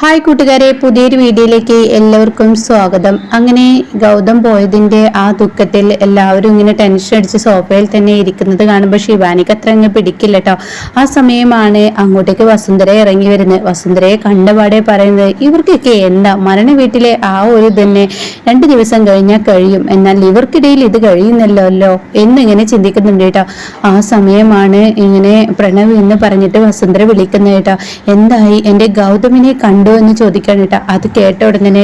Hi കൂട്ടുകാരെ പുതിയൊരു വീഡിയോയിലേക്ക് എല്ലാവർക്കും സ്വാഗതം. അങ്ങനെ ഗൗതം പോയതിന്റെ ആ ദുഃഖത്തിൽ എല്ലാവരും ഇങ്ങനെ ടെൻഷൻ അടിച്ച് സോഫയിൽ തന്നെ ഇരിക്കുന്നത് കാണുമ്പോൾ ശിവാനിക്ക് അത്ര അങ്ങ് പിടിക്കില്ല കേട്ടോ ആ സമയമാണ് അങ്ങോട്ടേക്ക് വസുന്ധര ഇറങ്ങി വരുന്നത്. വസുന്ധരയെ കണ്ടപാടെ പറയുന്നത് ഇവർക്കൊക്കെ എന്താ? മരണ വീട്ടിലെ ആ ഒരു തന്നെ രണ്ട് ദിവസം കഴിഞ്ഞാൽ കഴിയും. എന്നാൽ ഇവർക്കിടയിൽ ഇത് കഴിയുന്നല്ലോ എന്നിങ്ങനെ ചിന്തിക്കുന്നുണ്ട് കേട്ടോ ആ സമയമാണ് ഇങ്ങനെ പ്രണവ് എന്ന് പറഞ്ഞിട്ട് വസുന്ധര വിളിക്കുന്നത് കേട്ടോ എന്തായി? എന്റെ ഗൗതമിനെ കണ്ടു എന്ന് ചോദിക്കാൻ കേട്ടോ. അത് കേട്ട ഉടനെ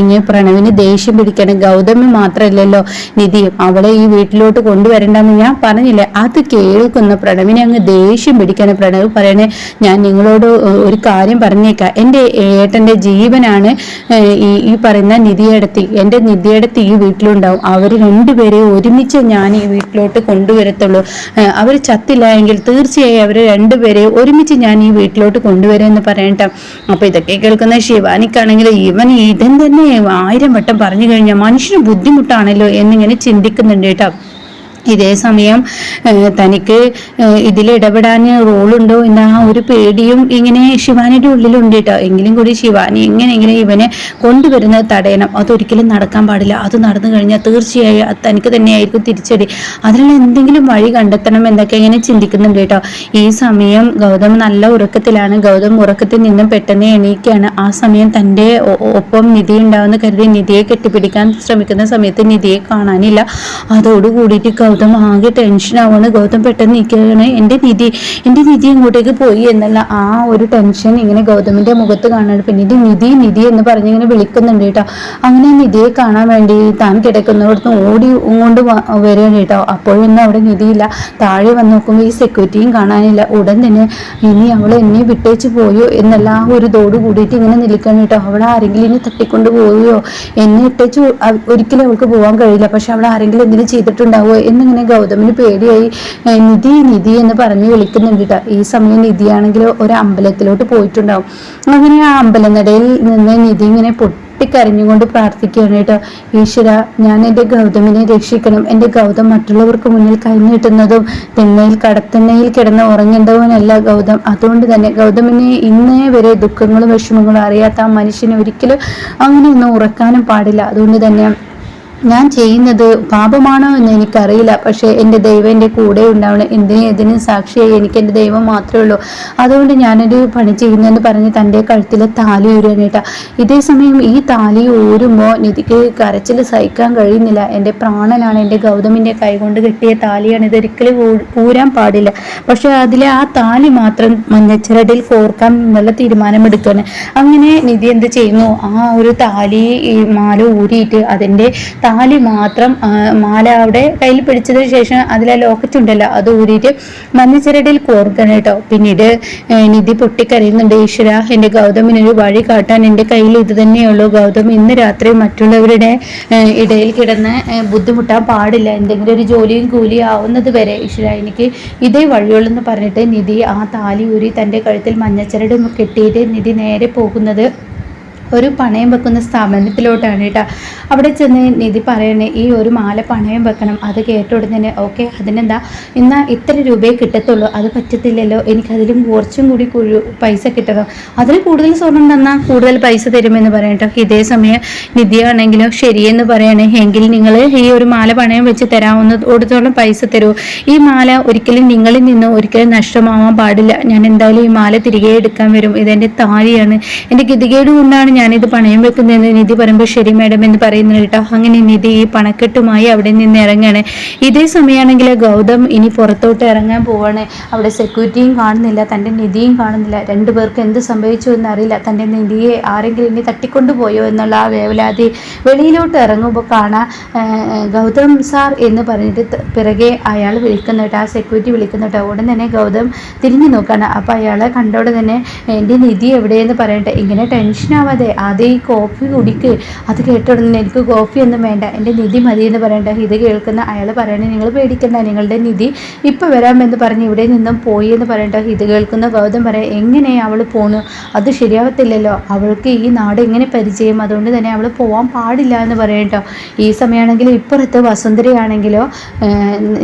ഇനി പ്രണവിന് ദേഷ്യം പിടിക്കണം. ഗൗതമി മാത്രമല്ലല്ലോ നിധിയും അവളെ ഈ വീട്ടിലോട്ട് കൊണ്ടുവരണ്ടെന്ന് ഞാൻ പറഞ്ഞില്ലേ? അത് കേൾക്കുന്ന പ്രണവിനെ അങ്ങ് ദേഷ്യം പിടിക്കണം. പ്രണവ് പറയണേ ഞാൻ നിങ്ങളോട് ഒരു കാര്യം പറഞ്ഞേക്കാം. എന്റെ ഏട്ടന്റെ ജീവനാണ് ഈ പറയുന്ന നിധിയടത്തി എന്റെ നിധിയടത്തി ഈ വീട്ടിലുണ്ടാവും. അവർ രണ്ടുപേരെ ഒരുമിച്ച് ഞാൻ ഈ വീട്ടിലോട്ട് കൊണ്ടുവരത്തുള്ളൂ. അവർ ചത്തില്ല എങ്കിൽ തീർച്ചയായും അവർ രണ്ടുപേരെ ഒരുമിച്ച് ഞാൻ ഈ വീട്ടിലോട്ട് കൊണ്ടുവരുമെന്ന് പറയട്ടെ അപ്പൊ ഇതൊക്കെ കേൾക്കുന്ന ശിവാനിക്കാണെങ്കിൽ ഇവൻ ഇതൻ തന്നെ ആയിരം വട്ടം പറഞ്ഞു കഴിഞ്ഞാൽ മനുഷ്യന് ബുദ്ധിമുട്ടാണല്ലോ എന്നിങ്ങനെ ചിന്തിക്കുന്നുണ്ട് കേട്ടോ. ഇതേ സമയം തനിക്ക് ഇതിൽ ഇടപെടാൻ റോളുണ്ടോ എന്ന ആ ഒരു പേടിയും ഇങ്ങനെ ശിവാനിയുടെ ഉള്ളിലുണ്ട് കേട്ടോ. എങ്കിലും കൂടി ശിവാനി എങ്ങനെയെങ്കിലും ഇവനെ കൊണ്ടുവരുന്നത് തടയണം. അതൊരിക്കലും നടക്കാൻ പാടില്ല. അത് നടന്നു കഴിഞ്ഞാൽ തീർച്ചയായും തനിക്ക് തന്നെയായിരിക്കും തിരിച്ചടി. അതിനുള്ള എന്തെങ്കിലും വഴി കണ്ടെത്തണം എന്നൊക്കെ ഇങ്ങനെ ചിന്തിക്കുന്നുണ്ട് കേട്ടോ. ഈ സമയം ഗൗതം നല്ല ഉറക്കത്തിലാണ്. ഗൗതം ഉറക്കത്തിൽ നിന്നും പെട്ടെന്ന് എണീക്കുകയാണ് ആ സമയം തന്റെ ഒപ്പം നിധി ഉണ്ടാവുന്ന കരുതി നിധിയെ കെട്ടിപ്പിടിക്കാൻ ശ്രമിക്കുന്ന സമയത്ത് നിധിയെ കാണാനില്ല. അതോട് കൂടിയിട്ട് ഗൗതം ആകെ ടെൻഷൻ ആവാണ് ഗൗതം പെട്ടെന്ന് നിൽക്കുകയാണ്. എന്റെ നിധി എന്റെ നിധി എങ്ങോട്ടേക്ക് പോയി എന്നല്ല ആ ഒരു ടെൻഷൻ ഇങ്ങനെ ഗൗതമിന്റെ മുഖത്ത് കാണാണ് പിന്നീട് നിധി നിധി എന്ന് പറഞ്ഞ് ഇങ്ങനെ വിളിക്കുന്നുണ്ട് കേട്ടോ. അങ്ങനെ നിധിയെ കാണാൻ വേണ്ടി താൻ കിടക്കുന്നവിടുന്ന് ഓടി കൊണ്ട് വരികയാണ് കേട്ടോ. അപ്പോഴൊന്നും അവിടെ നിധിയില്ല. താഴെ വന്ന് നോക്കുമ്പോൾ ഈ സെക്യൂരിറ്റിയും കാണാനില്ല. ഉടൻ തന്നെ ഇനി അവൾ എന്നെ വിട്ടേച്ച് പോയോ എന്നല്ല ആ ഒരു തോട് കൂടിയിട്ട് ഇങ്ങനെ നിൽക്കണം കേട്ടോ. അവൾ ആരെങ്കിലും ഇനി തട്ടിക്കൊണ്ട് പോവുകയോ എന്നെ ഇട്ടേച്ച് ഒരിക്കലും അവൾക്ക് പോകാൻ കഴിയില്ല. പക്ഷെ അവൾ ആരെങ്കിലും എന്തെങ്കിലും ചെയ്തിട്ടുണ്ടാവോ? എന്നിങ്ങനെ ഗൗതമിന് പേടിയായി നിധി നിധി എന്ന് പറഞ്ഞ് വിളിക്കുന്നുണ്ട് കേട്ടോ ഈ സമയം നിധിയാണെങ്കിൽ ഒരു അമ്പലത്തിലോട്ട് പോയിട്ടുണ്ടാവും. അങ്ങനെ ആ അമ്പലനടയിൽ നിന്ന് നിധി ഇങ്ങനെ പൊട്ടിക്കരഞ്ഞുകൊണ്ട് പ്രാർത്ഥിക്കുകയാണ് കേട്ടോ ഈശ്വര ഞാൻ എന്റെ ഗൗതമിനെ രക്ഷിക്കണം. എന്റെ ഗൗതം മറ്റുള്ളവർക്ക് മുന്നിൽ കൈനീട്ടുന്നതും തെണ്ണയിൽ കടത്തെണ്ണയിൽ കിടന്ന് ഉറങ്ങേണ്ടവനല്ല ഗൗതം. അതുകൊണ്ട് തന്നെ ഗൗതമിനെ ഇന്നേ വരെ ദുഃഖങ്ങളും വിഷമങ്ങളും അറിയാത്ത ആ മനുഷ്യനെ ഒരിക്കലും അങ്ങനെയൊന്നും ഉറക്കാനും പാടില്ല. അതുകൊണ്ട് തന്നെ ഞാൻ ചെയ്യുന്നത് പാപമാണോ എന്ന് എനിക്കറിയില്ല. പക്ഷേ എന്റെ ദൈവം എന്റെ കൂടെ ഉണ്ടാവണം. എന്തിനും ഏതിനും സാക്ഷിയായി? എനിക്ക് എന്റെ ദൈവം മാത്രമേ ഉള്ളൂ. അതുകൊണ്ട് ഞാനൊരു പണി ചെയ്യുന്നതെന്ന് പറഞ്ഞ് തന്റെ കഴുത്തിലെ താലി ഊരാനേട്ടാ ഇതേ സമയം ഈ താലി ഊരുമ്പോൾ നിധിക്ക് കരച്ചിൽ സഹിക്കാൻ കഴിയുന്നില്ല. എന്റെ പ്രാണനാണ് എന്റെ ഗൗതമിന്റെ കൈകൊണ്ട് കിട്ടിയ താലിയാണ്. ഇതൊരിക്കലും ഊരാൻ പാടില്ല. പക്ഷേ അതിലെ ആ താലി മാത്രം മഞ്ഞച്ചരടിൽ കോർക്കാൻ നല്ല തീരുമാനമെടുക്കുകയാണ്. അങ്ങനെ നിധി എന്ത് ചെയ്യുന്നു? ആ ഒരു താലി മാല ഊരിയിട്ട് അതിന്റെ താലി മാത്രം മാല അവിടെ കയ്യിൽ പിടിച്ചതിന് ശേഷം അതിലെ ലോക്കറ്റ് ഉണ്ടല്ലോ അത് ഊരിയിട്ട് മഞ്ഞച്ചിരടിയിൽ കോർക്കണം കേട്ടോ. പിന്നീട് നിധി പൊട്ടിക്കരയുന്നുണ്ട്. ഈശ്വര എന്റെ ഗൗതമിനൊരു വഴി കാട്ടാൻ എന്റെ കയ്യിൽ ഇത് തന്നെയുള്ളൂ. ഗൗതം ഇന്ന് രാത്രി മറ്റുള്ളവരുടെ ഇടയിൽ കിടന്ന് ബുദ്ധിമുട്ടാൻ പാടില്ല. എന്തെങ്കിലും ഒരു ജോലിയും കൂലിയും ആവുന്നത് വരെ ഈശ്വര എനിക്ക് ഇതേ വഴിയുള്ളൂ എന്ന് പറഞ്ഞിട്ട് നിധി ആ താലി ഊരി തന്റെ കഴുത്തിൽ മഞ്ഞച്ചരട് കെട്ടിയിട്ട് നിധി നേരെ പോകുന്നത് ഒരു പണയം വെക്കുന്ന സ്ഥാപനത്തിലോട്ടാണ് കേട്ടോ. അവിടെ ചെന്ന് നിധി പറയണേ ഈ ഒരു മാല പണയം വെക്കണം അത് കേട്ട ഉടനെ തന്നെ ഓക്കെ അതിനെന്താ? എന്നാൽ ഇത്ര രൂപയെ കിട്ടത്തുള്ളൂ അത് പറ്റത്തില്ലല്ലോ എനിക്കതിലും കുറച്ചും കൂടി പൈസ കിട്ടണം. അതിൽ കൂടുതൽ സ്വർണം തന്നാൽ കൂടുതൽ പൈസ തരുമെന്ന് പറയട്ടോ ഇതേ സമയം നിധിയാണെങ്കിലും ശരിയെന്ന് പറയണേ എങ്കിൽ നിങ്ങൾ ഈ ഒരു മാല പണയം വെച്ച് തരാവുന്നതോടത്തോളം പൈസ തരൂ. ഈ മാല ഒരിക്കലും നിങ്ങളിൽ നിന്ന് ഒരിക്കലും നഷ്ടമാവാൻ പാടില്ല. ഞാൻ എന്തായാലും ഈ മാല തിരികെ എടുക്കാൻ വരും. ഇതെന്റെ താലിയാണ് എന്റെ ഗതികേട് കൊണ്ടാണ് ഞാനിത് പണയം വെക്കുന്നതെന്ന് നിധി പറയുമ്പോൾ ശരി മാഡം എന്ന് പറയുന്നത് കേട്ടോ. അങ്ങനെ നിധി ഈ പണക്കെട്ടുമായി അവിടെ നിന്ന് ഇറങ്ങുകയാണ് ഇതേ സമയമാണെങ്കിൽ ഗൗതം ഇനി പുറത്തോട്ട് ഇറങ്ങാൻ പോവാണ്. അവിടെ സെക്യൂരിറ്റിയും കാണുന്നില്ല തന്റെ നിധിയും കാണുന്നില്ല. രണ്ടു പേർക്ക് എന്ത് സംഭവിച്ചു എന്നറിയില്ല. തന്റെ നിധിയെ ആരെങ്കിലും ഇനി തട്ടിക്കൊണ്ടുപോയോ എന്നുള്ള ആ വേവലാതി വെളിയിലോട്ട് ഇറങ്ങുമ്പോൾ കാണാം. ഗൗതം സാർ എന്ന് പറഞ്ഞിട്ട് പിറകെ അയാൾ വിളിക്കുന്നുണ്ട് ആ സെക്യൂരിറ്റി വിളിക്കുന്നുണ്ട് ഉടൻ തന്നെ ഗൗതം തിരിഞ്ഞു നോക്കാണ്. അപ്പോൾ അയാളെ കണ്ടോടെ തന്നെ എന്റെ നിധി എവിടെയെന്ന് പറയട്ടെ. ഇങ്ങനെ ടെൻഷൻ ആവാതെ കുടിക്കല്ലേ ആദ്യം ഈ കോഫി കുടിക്ക്. അത് കേട്ടുടനെ എനിക്ക് കോഫി ഒന്നും വേണ്ട. എന്റെ നിധി മതി എന്ന് പറയണ്ട. ഇത് കേൾക്കുന്ന അയാൾ പറയണേ നിങ്ങൾ പേടിക്കണ്ട നിങ്ങളുടെ നിധി ഇപ്പം വരാമെന്ന് പറഞ്ഞ് ഇവിടെ നിന്നും പോയി എന്ന് പറയണ്ട. ഇത് കേൾക്കുന്ന ഗൗതം പറയാം എങ്ങനെ അവൾ പോണു? അത് ശരിയാവത്തില്ലല്ലോ. അവൾക്ക് ഈ നാട് എങ്ങനെ പരിചയം? അതുകൊണ്ട് തന്നെ അവൾ പോകാൻ പാടില്ല എന്ന് പറയട്ടോ. ഈ സമയമാണെങ്കിൽ ഇപ്പുറത്ത് വസുന്ധരയാണെങ്കിലോ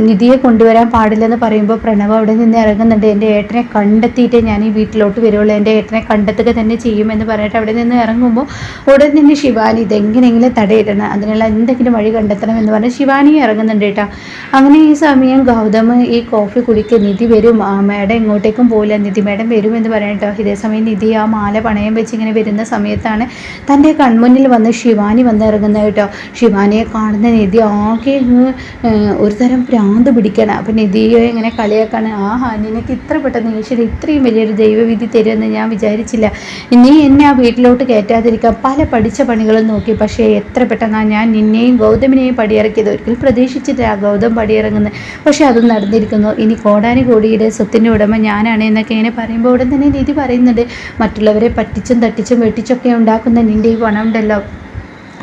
നിധിയെ കൊണ്ടുവരാൻ പാടില്ലെന്ന് പറയുമ്പോൾ പ്രണവ് അവിടെ നിന്ന് ഇറങ്ങുന്നുണ്ട്. എന്റെ ഏട്ടനെ കണ്ടെത്തിയിട്ടേ ഞാൻ ഈ വീട്ടിലോട്ട് വരുള്ളൂ എന്റെ ഏട്ടനെ കണ്ടെത്തുക തന്നെ ചെയ്യുമെന്ന് പറഞ്ഞിട്ട് അവിടെ നിന്ന് ഇറങ്ങുമ്പോൾ ഉടൻ തന്നെ ശിവാനി ഇതെങ്ങനെയെങ്കിലും തടയിടണം. അതിനുള്ള എന്തെങ്കിലും വഴി കണ്ടെത്തണം എന്ന് പറഞ്ഞ് ശിവാനി ഇറങ്ങുന്നുണ്ട് കേട്ടോ. അങ്ങനെ ഈ സമയം ഗൗതം ഈ കോഫി കുടിക്കുക നിധി വരും. ആ മേഡം ഇങ്ങോട്ടേക്കും പോകില്ല നിധി മേഡം വരും എന്ന് ഇതേ ഇതേസമയം നിധി ആ മാല പണയം വെച്ച് ഇങ്ങനെ വരുന്ന സമയത്താണ് തന്റെ കൺമുന്നിൽ വന്ന് ശിവാനി വന്ന് ഇറങ്ങുന്നത് കേട്ടോ. ശിവാനിയെ കാണുന്ന നിധി ആകെ ഒരു തരം ഭ്രാന്ത് പിടിക്കണം. അപ്പം നിധിയെ ഇങ്ങനെ കളിയാക്കാണ്. ആഹാ നിനക്ക് ഇത്ര പെട്ടെന്ന് ഈശ്വരൻ ഇത്രയും വലിയൊരു ദൈവവിധി തരുമെന്ന് ഞാൻ വിചാരിച്ചില്ല. നീ എന്നെ ആ വീട്ടിലോട്ട് കയറ്റാതിരിക്കാൻ പല പഠിച്ച പണികളും നോക്കി. പക്ഷേ എത്ര പെട്ടെന്നാണ് ഞാൻ നിന്നെയും ഗൗതമിനെയും പടിയിറക്കിയത്. ഒരിക്കലും പ്രതീക്ഷിച്ചിട്ടില്ല ഗൗതം പടിയിറങ്ങുന്നത് പക്ഷേ അത് നടന്നിരിക്കുന്നു. ഇനി കോടാനി കോടിയുടെ സ്വത്തിന്റെ ഉടമ ഞാനാണ് എന്നൊക്കെ ഇങ്ങനെ പറയുമ്പോൾ ഉടൻ തന്നെ നിധി പറയുന്നുണ്ട്. മറ്റുള്ളവരെ പറ്റിച്ചും തട്ടിച്ചും വെട്ടിച്ചൊക്കെ ഉണ്ടാക്കുന്ന നിന്റെ ഈ പണം ഉണ്ടല്ലോ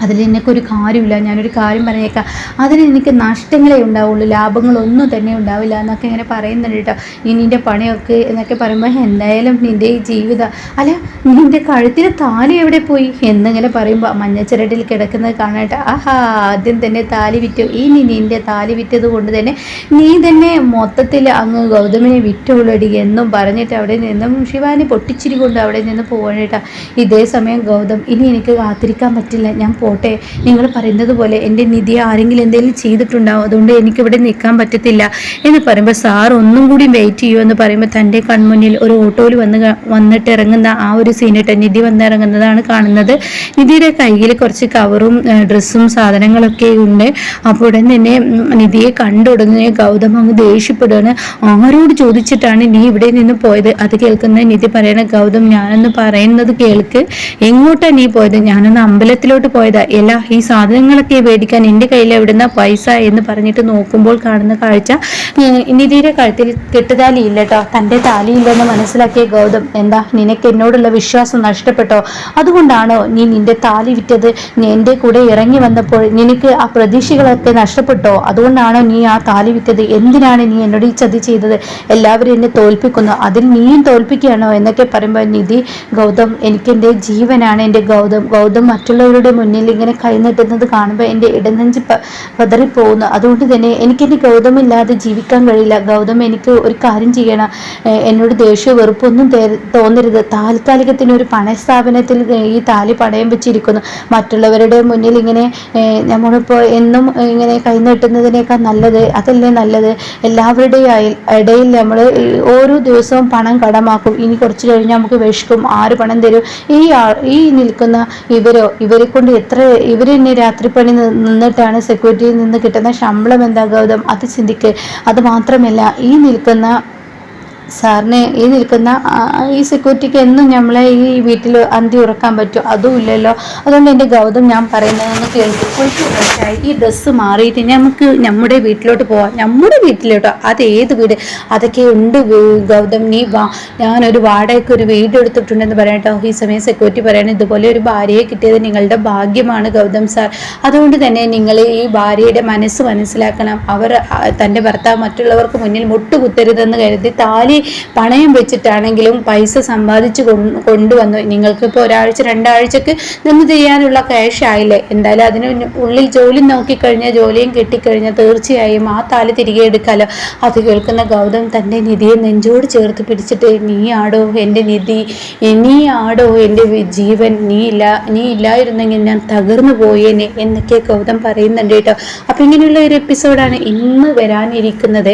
അതിൽ ഒരു കാര്യമില്ല. ഞാനൊരു കാര്യം പറഞ്ഞേക്കാം അതിന് നിനക്ക് നഷ്ടങ്ങളേ ഉണ്ടാവുള്ളൂ. ലാഭങ്ങളൊന്നും തന്നെ ഉണ്ടാവില്ല എന്നൊക്കെ ഇങ്ങനെ പറയുന്നുണ്ട് കേട്ടോ. ഇനി നിന്റെ പണിയൊക്കെ എന്നൊക്കെ പറയുമ്പോൾ എന്തായാലും നിന്റെ ഈ ജീവിതം അല്ല നിന്റെ കഴുത്തിന് താലി എവിടെ പോയി? എന്നിങ്ങനെ പറയുമ്പോൾ മഞ്ഞച്ചിരട്ടിൽ കിടക്കുന്നത് കാണാട്ട്. ആഹാ ആദ്യം തന്നെ താലി വിറ്റു. ഇനി നിന്റെ താലി വിറ്റത് കൊണ്ട് തന്നെ നീ തന്നെ മൊത്തത്തിൽ അങ്ങ് ഗൗതമിനെ വിറ്റുള്ളടി എന്നും പറഞ്ഞിട്ട് അവിടെ നിന്നും ശിവാനി പൊട്ടിച്ചിരി കൊണ്ട് അവിടെ നിന്ന് പോകണേട്ടാ ഇതേ സമയം ഗൗതം ഇനി എനിക്ക് കാത്തിരിക്കാൻ പറ്റില്ല. ഞാൻ പോ പോട്ടെ. നിങ്ങൾ പറയുന്നത് പോലെ എന്റെ നിധി ആരെങ്കിലും എന്തെങ്കിലും ചെയ്തിട്ടുണ്ടാവും. അതുകൊണ്ട് എനിക്കിവിടെ നിൽക്കാൻ പറ്റത്തില്ല എന്ന് പറയുമ്പോൾ സാർ ഒന്നും കൂടി വെയിറ്റ് ചെയ്യുമെന്ന് പറയുമ്പോൾ തന്റെ കൺമുന്നിൽ ഒരു ഓട്ടോയിൽ വന്ന് വന്നിട്ട് ഇറങ്ങുന്ന ആ ഒരു സീനിട്ട് നിധി വന്നിറങ്ങുന്നതാണ് കാണുന്നത്. നിധിയുടെ കയ്യിൽ കുറച്ച് കവറും ഡ്രസ്സും സാധനങ്ങളൊക്കെ ഉണ്ട്. അപ്പോൾ ഉടൻ തന്നെ നിധിയെ കണ്ടുടനെ ഗൗതം അങ്ങ് ദേഷ്യപ്പെടുകയാണ്. ആരോട് ചോദിച്ചിട്ടാണ് നീ ഇവിടെ നിന്ന് പോയത്? അത് കേൾക്കുന്ന നിധി പറയണ ഗൗതം ഞാനൊന്ന് പറയുന്നത് കേൾക്ക്. എങ്ങോട്ടാണ് നീ പോയത്? ഞാനൊന്ന് അമ്പലത്തിലോട്ട് പോയത്. എല്ലാ ഈ സാധനങ്ങളൊക്കെ മേടിക്കാൻ എന്റെ കയ്യിൽ എവിടുന്ന പൈസ എന്ന് പറഞ്ഞിട്ട് നോക്കുമ്പോൾ കാണുന്ന കാഴ്ച നിധിയുടെ കഴുത്തിൽ കെട്ടുതാലി ഇല്ല കേട്ടോ. തന്റെ താലിയില്ലെന്ന് മനസ്സിലാക്കിയ ഗൗതം എന്താ നിനക്ക് എന്നോടുള്ള വിശ്വാസം നഷ്ടപ്പെട്ടോ? അതുകൊണ്ടാണോ നീ നിന്റെ താലി വിറ്റത്? എന്റെ കൂടെ ഇറങ്ങി വന്നപ്പോൾ നിനക്ക് ആ പ്രതീക്ഷകളൊക്കെ നഷ്ടപ്പെട്ടോ? അതുകൊണ്ടാണോ നീ ആ താലി വിറ്റത്? എന്തിനാണ് നീ എന്നോട് ഈ ചതി ചെയ്തത്? എല്ലാവരും എന്നെ തോൽപ്പിക്കുന്നു. അതിൽ നീയും തോൽപ്പിക്കുകയാണോ എന്നൊക്കെ പറയുമ്പോൾ നിധി ഗൗതം എനിക്കെന്റെ ജീവനാണ് എന്റെ ഗൗതം. ഗൗതം മറ്റുള്ളവരുടെ മുന്നിൽ ഇങ്ങനെ കൈ നീട്ടുന്നത് കാണുമ്പോൾ എന്റെ ഇടനെഞ്ച് പതറിപ്പോകുന്നു. അതുകൊണ്ട് തന്നെ എനിക്ക് ഇനി ഗൗതമില്ലാതെ ജീവിക്കാൻ കഴിയില്ല. ഗൗതം എനിക്ക് ഒരു കാര്യം ചെയ്യണം. എന്നോട് ദേഷ്യ വെറുപ്പൊന്നും തോന്നരുത്. താൽക്കാലികത്തിന് ഒരു പണസ്ഥാപനത്തിൽ ഈ താലി പണയം വെച്ചിരിക്കുന്നു. മറ്റുള്ളവരുടെ മുന്നിൽ ഇങ്ങനെ നമ്മളിപ്പോൾ എന്നും ഇങ്ങനെ കൈ നീട്ടുന്നതിനേക്കാൾ നല്ലത് അതല്ലേ നല്ലത്? എല്ലാവരുടെയും ഇടയിൽ നമ്മൾ ഓരോ ദിവസവും പണം കടമാക്കും. ഇനി കുറച്ച് കഴിഞ്ഞാൽ നമുക്ക് വിഷക്കും ആര് പണം തരും? ഈ ഈ നിൽക്കുന്ന ഇവരോ? ഇവരെ കൊണ്ട് എത്ര ഇവർ തന്നെ രാത്രിപ്പണി നിന്നിട്ടാണ് സെക്യൂരിറ്റിയിൽ നിന്ന് കിട്ടുന്ന ശമ്പളം എന്താ ഗൗതം? അത് ചിന്തിക്ക്. അത് മാത്രമല്ല ഈ നിൽക്കുന്ന സാറിന് ഈ നിൽക്കുന്ന ഈ സെക്യൂരിറ്റിക്ക് എന്നും നമ്മളെ ഈ വീട്ടിൽ അന്തി ഉറക്കാൻ പറ്റും. അതും ഇല്ലല്ലോ. അതുകൊണ്ട് എന്റെ ഗൗതം ഞാൻ പറയുന്നതെന്ന് കേൾക്കും. കുളിച്ച് ഫ്രഷായി ഈ ഡ്രസ്സ് മാറിയിട്ട് നമുക്ക് നമ്മുടെ വീട്ടിലോട്ട് പോവാം. നമ്മുടെ വീട്ടിലോട്ടോ അത് ഏത് വീട്? അതൊക്കെ ഉണ്ട് ഗൗതം. നീ വാ. ഞാനൊരു വാടകയ്ക്ക് ഒരു വീട് എടുത്തിട്ടുണ്ടെന്ന് പറയട്ടോ. ഈ സമയം സെക്യൂരിറ്റി പറയണം ഇതുപോലെ ഒരു ഭാര്യയെ കിട്ടിയത് നിങ്ങളുടെ ഭാഗ്യമാണ് ഗൗതം സാർ. അതുകൊണ്ട് തന്നെ നിങ്ങൾ ഈ ഭാര്യയുടെ മനസ്സ് മനസ്സിലാക്കണം. അവർ തന്റെ ഭർത്താവ് മറ്റുള്ളവർക്ക് മുന്നിൽ മുട്ടുകുത്തരുതെന്ന് കരുതി താലി പണയം വെച്ചിട്ടാണെങ്കിലും പൈസ സമ്പാദിച്ചു കൊണ്ടുവന്നു. നിങ്ങൾക്കിപ്പോൾ ഒരാഴ്ച രണ്ടാഴ്ചക്ക് നിന്ന് ചെയ്യാനുള്ള ക്യാഷ് ആയില്ലേ? എന്തായാലും അതിന് ഉള്ളിൽ ജോലി നോക്കിക്കഴിഞ്ഞാൽ ജോലിയും കിട്ടിക്കഴിഞ്ഞാൽ തീർച്ചയായും ആ താൽ തിരികെ എടുക്കാലോ. അത് കേൾക്കുന്ന ഗൗതം തന്റെ നിധിയെ നെഞ്ചോട് ചേർത്ത് പിടിച്ചിട്ട് നീ ആടോ എന്റെ നിധി നീ ആടോ എന്റെ ജീവൻ നീ ഇല്ല നീ ഇല്ലായിരുന്നെങ്കിൽ ഞാൻ തകർന്നു പോയേനെ എന്നൊക്കെ ഗൗതം പറയുന്നുണ്ട് കേട്ടോ. അപ്പം ഇങ്ങനെയുള്ള ഒരു എപ്പിസോഡാണ് ഇന്ന് വരാനിരിക്കുന്നത്.